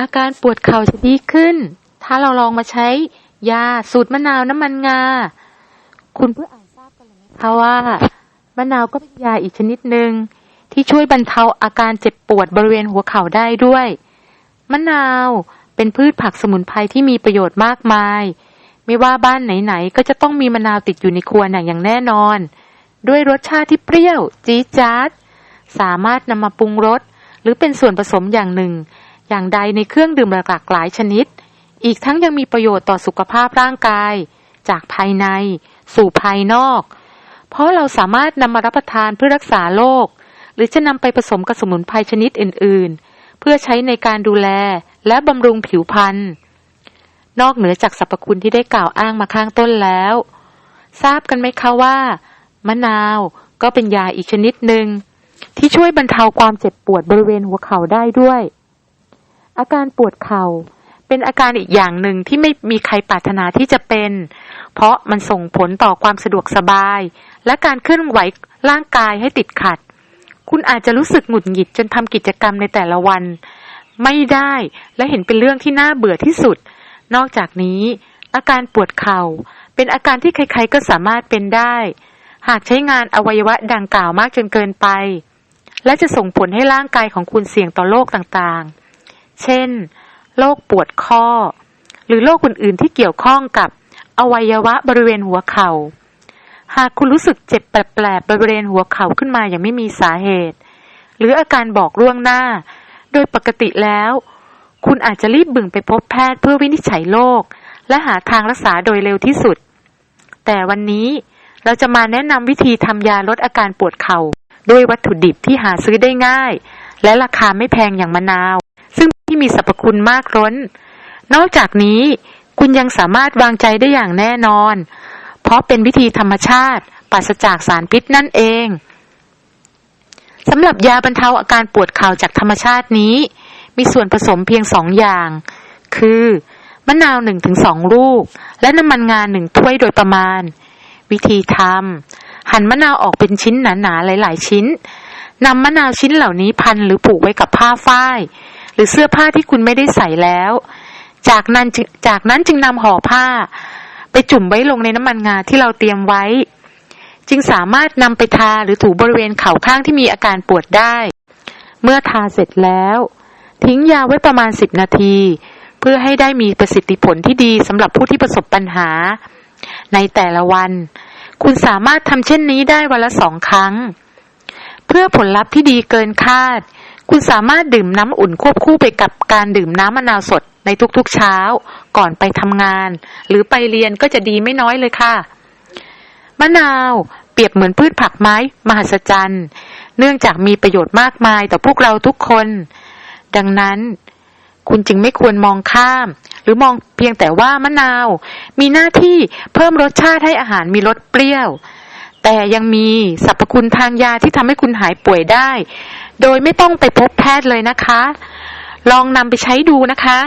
อาการปวดเข่าจะดีขึ้น ถ้าเราลองมาใช้ยาสูตรมะนาวน้ำมันงา คุณผู้อ่านทราบกันหรือไม่คะว่ามะนาวก็เป็นยาอีกชนิดหนึ่งที่ช่วยบรรเทาอาการเจ็บปวดบริเวณหัวเข่าได้ด้วย มะนาวเป็นพืชผักสมุนไพรที่มีประโยชน์มากมาย ไม่ว่าบ้านไหนๆก็จะต้องมีมะนาวติดอยู่ในครัวอย่างแน่นอน ด้วยรสชาติที่เปรี้ยว จี๊ดจ๊าดสามารถนำมาปรุงรสหรือเป็นส่วนผสมอย่างหนึ่ง อย่างใดในเครื่องดื่มหลากหลายชนิด อีกทั้งยังมีประโยชน์ต่อสุขภาพร่างกาย จากภายใน สู่ภายนอก เพราะเราสามารถนำมารับประทานเพื่อรักษาโรคหรือจะนำไปผสมกับสมุนไพรชนิดอื่น ๆ เพื่อใช้ในการดูแลและบำรุงผิวพรรณนอกเหนือจากสรรพคุณที่ได้กล่าวอ้างมาข้างต้นแล้ว ทราบกันไหมคะว่า มะนาวก็เป็นยาอีกชนิดหนึ่งที่ช่วยบรรเทาความเจ็บปวดบริเวณหัวเข่าได้ด้วย อาการปวดเข่าเป็นอาการอีกอย่างหนึ่งที่ไม่มีใครปรารถนาที่จะเป็น เพราะมันส่งผลต่อความสะดวกสบาย และการเคลื่อนไหวร่างกายให้ติดขัด คุณอาจจะรู้สึกหงุดหงิดจนทำกิจกรรมในแต่ละวัน ไม่ได้และเห็นเป็นเรื่องที่น่าเบื่อที่สุด นอกจากนี้ อาการปวดเข่า เป็นอาการที่ใครๆก็สามารถเป็นได้ หากใช้งานอวัยวะดังกล่าวมากจนเกินไป และจะส่งผลให้ร่างกายของคุณเสี่ยงต่อโรคต่างๆ เช่น โรคปวดข้อ หรือโรคอื่นๆที่เกี่ยวข้องกับอวัยวะบริเวณหัวเข่า หากคุณรู้สึกเจ็บแปลบๆบริเวณหัวเข่าขึ้นมาอย่างไม่มีสาเหตุ หรืออาการบอกล่วงหน้า โดยปกติแล้ว คุณอาจจะรีบบึงไปพบแพทย์เพื่อวินิจฉัยโรคและหาทางรักษาโดยเร็วที่สุด แต่วันนี้เราจะมาแนะนำวิธีทำยาลดอาการปวดเข่าด้วยวัตถุดิบที่หาซื้อได้ง่าย และราคาไม่แพงอย่างมะนาว มีสรรพคุณมากล้น นอกจากนี้คุณยังสามารถวางใจได้อย่างแน่นอน เพราะเป็นวิธีธรรมชาติปราศจากสารพิษนั่นเองสำหรับยาบรรเทาอาการปวดเข่าจากธรรมชาตินี้ มีส่วนผสมเพียงสองอย่าง คือมะนาวหนึ่งถึงสองลูก และน้ำมันงาหนึ่งถ้วยโดยประมาณ วิธีทำหั่นมะนาวออกเป็นชิ้นหนาๆหลาย ๆ ชิ้นนำมะนาวชิ้นเหล่านี้พันหรือผูกไว้กับผ้าฝ้าย รือเสื้อผ้าที่คุณไม่ได้ใส่แล้ว จากนั้นจึงจากนั้นจึงนำห่อผ้า ไปจุ่มไว้ลงในน้ำมันงาที่เราเตรียมไว้ จึงสามารถนำไปทาหรือถูบริเวณเข่าข้างที่มีอาการปวดได้ เมื่อทาเสร็จแล้ว ทิ้งยาไว้ประมาณ10นาที เพื่อให้ได้มีประสิทธิผลที่ดีสำหรับผู้ที่ประสบปัญหา ในแต่ละวัน คุณสามารถทำเช่นนี้ได้วันละสองครั้ง เพื่อผลลัพธ์ที่ดีเกินคาด คุณสามารถดื่มน้ำอุ่นควบคู่ไปกับการดื่มน้ำมะนาวสดในทุกๆเช้า ก่อนไปทำงาน หรือไปเรียนก็จะดีไม่น้อยเลยค่ะ มะนาวเปรียบเหมือนพืชผักไม้มหัศจรรย์เนื่องจากมีประโยชน์มากมายต่อพวกเราทุกคน ดังนั้น คุณจึงไม่ควรมองข้าม หรือมองเพียงแต่ว่ามะนาว มีหน้าที่เพิ่มรสชาติให้อาหารมีรสเปรี้ยว แต่ยังมีสรรพคุณทางยาที่ทำให้คุณหายป่วยได้ โดยไม่ต้องไปพบแพทย์เลยนะคะ ลองนำไปใช้ดูนะคะ